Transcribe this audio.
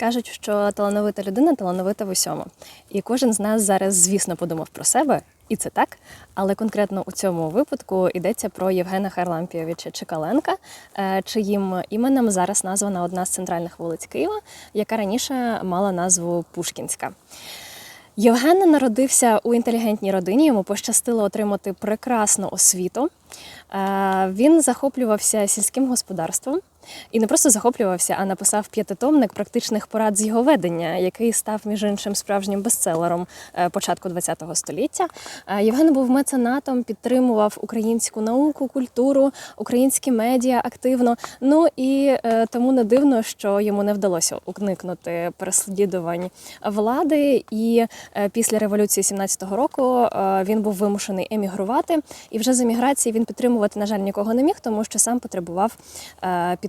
Кажуть, що талановита людина талановита в усьому. І кожен з нас зараз, звісно, подумав про себе, і це так. Але конкретно у цьому випадку йдеться про Євгена Харлампійовича Чекаленка, е, чиїм іменем зараз названа одна з центральних вулиць Києва, яка раніше мала назву Пушкінська. Євген народився у інтелігентній родині. Йому пощастило отримати прекрасну освіту. Е, Він захоплювався сільським господарством і не просто захоплювався, а написав п'ятитомник практичних порад з його ведення, який став між іншим справжнім бестселером е, початку ХХ століття. Е, Євген був меценатом, підтримував українську науку, культуру, українські медіа активно. Ну і е, тому не дивно, що йому не вдалося уникнути переслідувань влади. І після революції 17-го року він був вимушений емігрувати. І вже з еміграції він підтримувати, на жаль, нікого не міг, тому що сам потребував підтримки